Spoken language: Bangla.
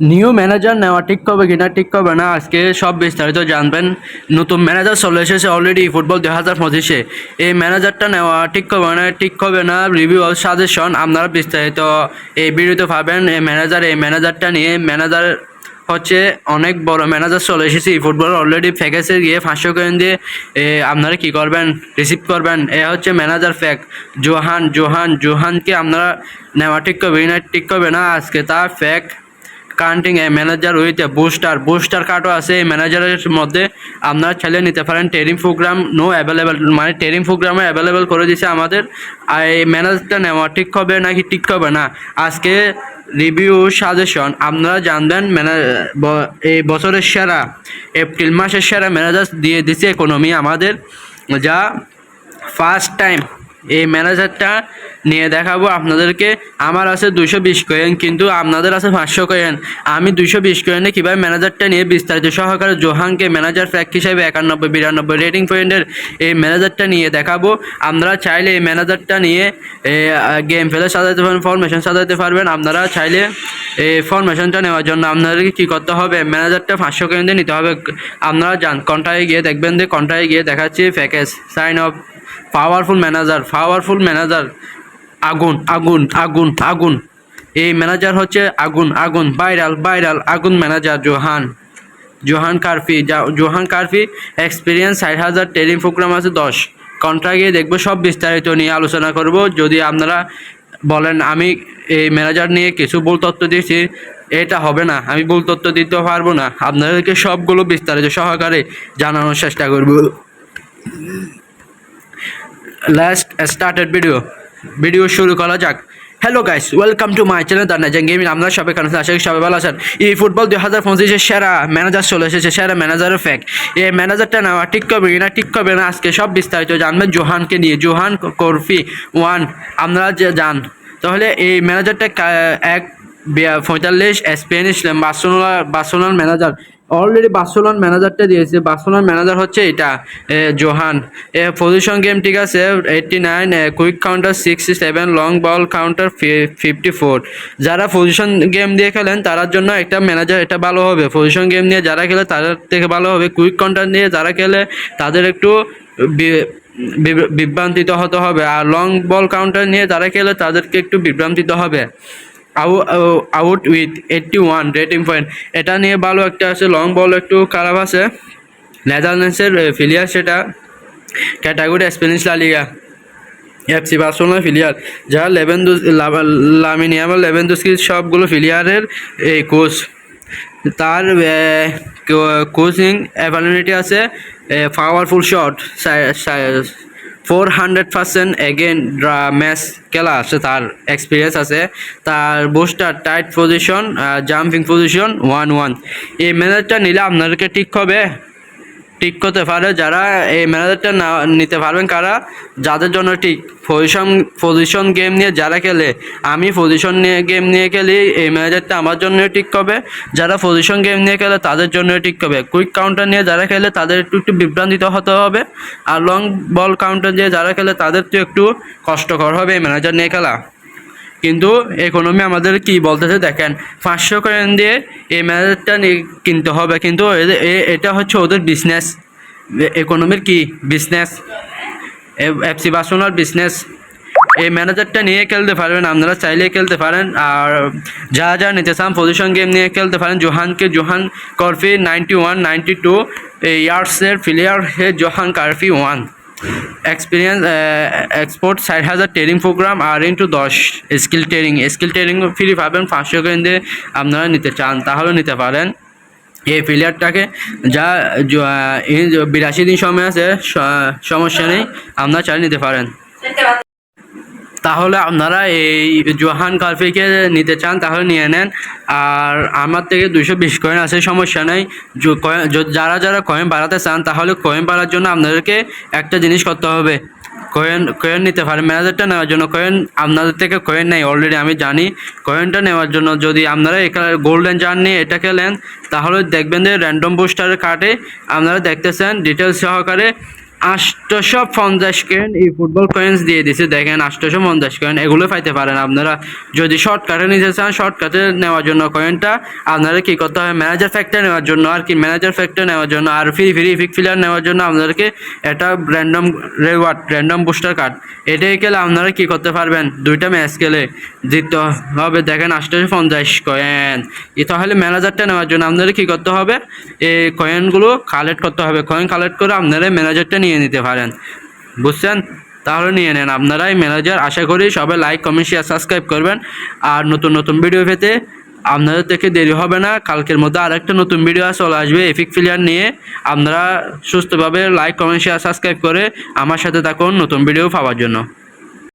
নিউ ম্যানেজার নেওয়া ঠিক হবে কিনা ঠিক হবে না আজকে সব বিস্তারিত জানবেন। নতুন ম্যানেজার চলে এসেছে অলরেডি ফুটবল দুই হাজার পঁচিশে। এই ম্যানেজারটা নেওয়া ঠিক হবে না ঠিক হবে না রিভিউ সাজেশন আপনারা বিস্তারিত এই ভিডিওতে পাবেন। এই ম্যানেজার এই ম্যানেজারটা নিয়ে ম্যানেজার হচ্ছে অনেক বড় ম্যানেজার চলে এসেছে। ফুটবল অলরেডি ফ্যাকেসে গিয়ে পাঁচশো কয়েন দিয়ে এ, আপনারা কি করবেন? রিসিভ করবেন। এ হচ্ছে ম্যানেজার ফ্যাক জোহান জোহান জোহানকে আপনারা নেওয়া ঠিক করবে না ঠিক করবে না আজকে তা pack counting a manager with a booster booster কার্ডও আছে। এই ম্যানেজারের মধ্যে আপনারা চাইলে নিতে পারেন। ট্রেনিং প্রোগ্রাম নো অ্যাভেলেবেল মানে ট্রেনিং প্রোগ্রামে অ্যাভেলেবেল করে দিয়েছে আমাদের। আর এই ম্যানেজারটা নেওয়া ঠিক হবে নাকি ঠিক হবে না? আজকে রিভিউ সাজেশন আপনারা জানবেন ম্যানে এই বছরের সেরা, এপ্রিল মাসের সেরা ম্যানেজার দিয়ে দিছে ইকোনমি আমাদের, যা ফার্স্ট টাইম এই ম্যানেজারটা নিয়ে দেখাবো আপনাদেরকে। আমার আছে দুশো বিশ কয়েন কিন্তু আপনাদের আছে পাঁচশো কয়েন আমি দুশো বিশ কয়েনে কীভাবে ম্যানেজারটা নিয়ে বিস্তারিত সহকারে জোহানকে ম্যানেজার ফ্যাক হিসাবে একানব্বই, বিরানব্বই রেটিং পয়েন্টের এই ম্যানেজারটা নিয়ে দেখাবো। আপনারা চাইলে এই ম্যানেজারটা নিয়ে গেম ফেলে সাজাতে পারবেন ফরমেশন সাজাতে পারবেন। আপনারা চাইলে এই ফরমেশনটা নেওয়ার জন্য আপনাদেরকে কী করতে হবে? ম্যানেজারটা পাঁচশো কয়েন দিয়ে নিতে হবে। আপনারা যান কন্টায় গিয়ে দেখবেন যে কন্টায় গিয়ে দেখাচ্ছি package sign of powerful manager powerful manager. আগুন আগুন আগুন আগুন। এই ম্যানেজার হচ্ছে আগুন আগুন, ভাইরাল ভাইরাল, আগুন manager Johan. Johan Cruyff Johan Cruyff experience ষাট হাজার ট্রেনিং প্রোগ্রাম আছে, দশ। কন্ট্রা গিয়ে দেখব, সব বিস্তারিত নিয়ে আলোচনা করব। যদি আপনারা বলেন, আমি এই ম্যানেজার নিয়ে কিছু ভুল তথ্য দিয়েছি, এটা হবে না, আমি ভুল তথ্য দিতে পারব না। আপনাদেরকে সবগুলো বিস্তারিত সহকারে জানানোর চেষ্টা করব। লাস্ট স্টার্টেড ভিডিও ভিডিও শুরু করা যাক। Hello guys welcome to my channel the নাইজান gaming আমরা সবাই কেন আশা করি সবাই ভালো আছেন। এই ফুটবল দুই হাজার পঁচিশের সেরা ম্যানেজার চলে এসেছে, সেরা ম্যানেজারের ফ্যাক এই ম্যানেজারটা নেওয়া ঠিক করবে না, ঠিক করবে না, আজকে সব বিস্তারিত জানবেন জোহানকে নিয়ে। জোহান করফি ওয়ান আপনারা যান তাহলে এই ম্যানেজারটা এক পঁয়তাল্লিশ, স্পেনিশ, বার্সেলোনা বার্সেলোনার ম্যানেজার অলরেডি বার্সেলোনার ম্যানেজারটা দিয়েছে। বার্সেলোনার ম্যানেজার হচ্ছে এটা জোহান এ পজিশন গেম ঠিক আছে eighty nine quick counter sixty seven long ball counter fifty four যারা পজিশন গেম দিয়ে খেলেন তার জন্য একটা ম্যানেজার এটা ভালো হবে। পজিশন গেম নিয়ে যারা খেলে, তাদের থেকে ভালো হবে। কুইক কাউন্টার নিয়ে যারা খেলে, তাদের একটু বিভ্রান্তিত হতে হবে। আর লং বল কাউন্টার নিয়ে যারা খেলে, তাদেরকে একটু বিভ্রান্তিত হবে। Out with eighty one rating point এটা নিয়ে ভালো একটা আছে লং বল একটু খারাপ আছে। নেদারল্যান্ডসের ফিলিয়ার সেটা। Category Spanish LaLiga FC Barcelona ফিলিয়ার যারা লেভেন লামিনিয়াম লেভেন সবগুলো ফিলিয়ারের এই কোচ তার কোচিং অ্যাভালিটি আছে powerful shot four hundred percent again match খেলা আছে, তার এক্সপিরিয়েন্স আছে। তার booster tight position jumping position one one এই ম্যানেজটা নিলে আপনাদেরকে ঠিক হবে। ঠিক করতে পারে, যারা এই ম্যানেজারটা না নিতে পারবেন, কারা? যাদের জন্য ঠিক পজিশন পজিশন গেম নিয়ে যারা খেলে, আমি পজিশন নিয়ে গেম নিয়ে খেলি, এই ম্যানেজারটা আমার জন্য ঠিক হবে যারা পজিশন গেম নিয়ে খেলে, তাদের জন্য ঠিক হবে কুইক কাউন্টার নিয়ে যারা খেলে, তাদের একটু একটু বিভ্রান্তিত হতে হবে। আর লং বল কাউন্টার নিয়ে যারা খেলে, তাদের তো একটু কষ্টকর হবে এই ম্যানেজার নিয়ে খেলা। কিন্তু ইকোনমি আমাদের কি বলতেছে দেখেন, পাঁচশো কয়েন দিয়ে এই ম্যানেজারটা কিনতে হবে, কিন্তু এটা হচ্ছে ওদের বিজনেস ইকোনমির কি বিজনেস এফসি বাসনার বিজনেস এই ম্যানেজারটা নিয়ে খেলতে পারবেন, আপনারা চাইলে খেলতে পারেন। আর যা যা নিতে চান পজিশন গেম নিয়ে খেলতে পারেন। জোহানকে, Johan Cruyff ninety one ninety two ইয়ার্সের player হে Johan Cruyff one experience export ষাট হাজার ট্রেনিং প্রোগ্রাম আর ইন্টু দশ skill training skill training free পাবেন পাঁচশো কেন দিয়ে আপনারা নিতে চান তাহলে নিতে পারেন এই এই যে বিরাশি দিন সময় আছে সমস্যা নেই আপনারা চালিয়ে নিতে পারেন তাহলে আপনারা এই জোহান কারফিকে নিতে চান, তাহলে নিয়ে নেন। আর আমার থেকে দুশো বিশ কয়েন আছে, সমস্যা নেই। যারা যারা কয়েন বাড়াতে চান, তাহলে কয়েন বাড়ার জন্য আপনাদেরকে একটা জিনিস করতে হবে। কয়েন কয়েন নিতে পারেন ম্যানেজারটা নেওয়ার জন্য। কয়েন আপনাদের থেকে কয়েন নেই অলরেডি আমি জানি। কয়েনটা নেওয়ার জন্য যদি আপনারা এখানে গোল্ডেন জার নিয়ে এটা খেলেন তাহলে দেখবেন যে র্যান্ডম বুস্টারের কার্ডে আপনারা দেখতেছেন ডিটেলস সহকারে আষ্টশো পঞ্চাশ কয়েন এই ফুটবল কয়েন্স দিয়ে দিছে? দেখেন আষ্টশো পঞ্চাশ কয়েন এগুলো পাইতে পারেন আপনারা। যদি শর্টকাটে নিতে চান শর্টকাটে নেওয়ার জন্য কয়েনটা আপনারা কি করতে হবে? ম্যানেজার ফ্যাক্টর নেওয়ার জন্য আর কি? ম্যানেজার ফ্যাক্টর নেওয়ার জন্য আর ফ্রি ফ্রি ফিক ফিলার নেওয়ার জন্য আপনাদেরকে এটা random reward random booster card এটাই খেলে আপনারা কি করতে পারবেন? দুইটা ম্যাচ খেলে জিততে হবে। দেখেন আষ্টশো পঞ্চাশ কয়েন এ তাহলে ম্যানেজারটা নেওয়ার জন্য আপনাদের কি করতে হবে? এই কয়েনগুলো কালেক্ট করতে হবে। কয়েন কালেক্ট করে আপনারা ম্যানেজারটা নিয়ে নিতে পারেন। বুঝছেন? তাহলে নিয়ে নেন আপনারাই ম্যানেজার আশা করি সবাই লাইক কমেন্ট শেয়ার সাবস্ক্রাইব করবেন। আর নতুন নতুন ভিডিও পেতে আপনাদের থেকে দেরি হবে না। কালকের মধ্যে আরেকটা নতুন ভিডিও চলে আসবে এফিক প্লেয়ার নিয়ে। আপনারা সুস্থভাবে লাইক কমেন্ট শেয়ার সাবস্ক্রাইব করে আমার সাথে থাকুন নতুন ভিডিও পাওয়ার জন্য।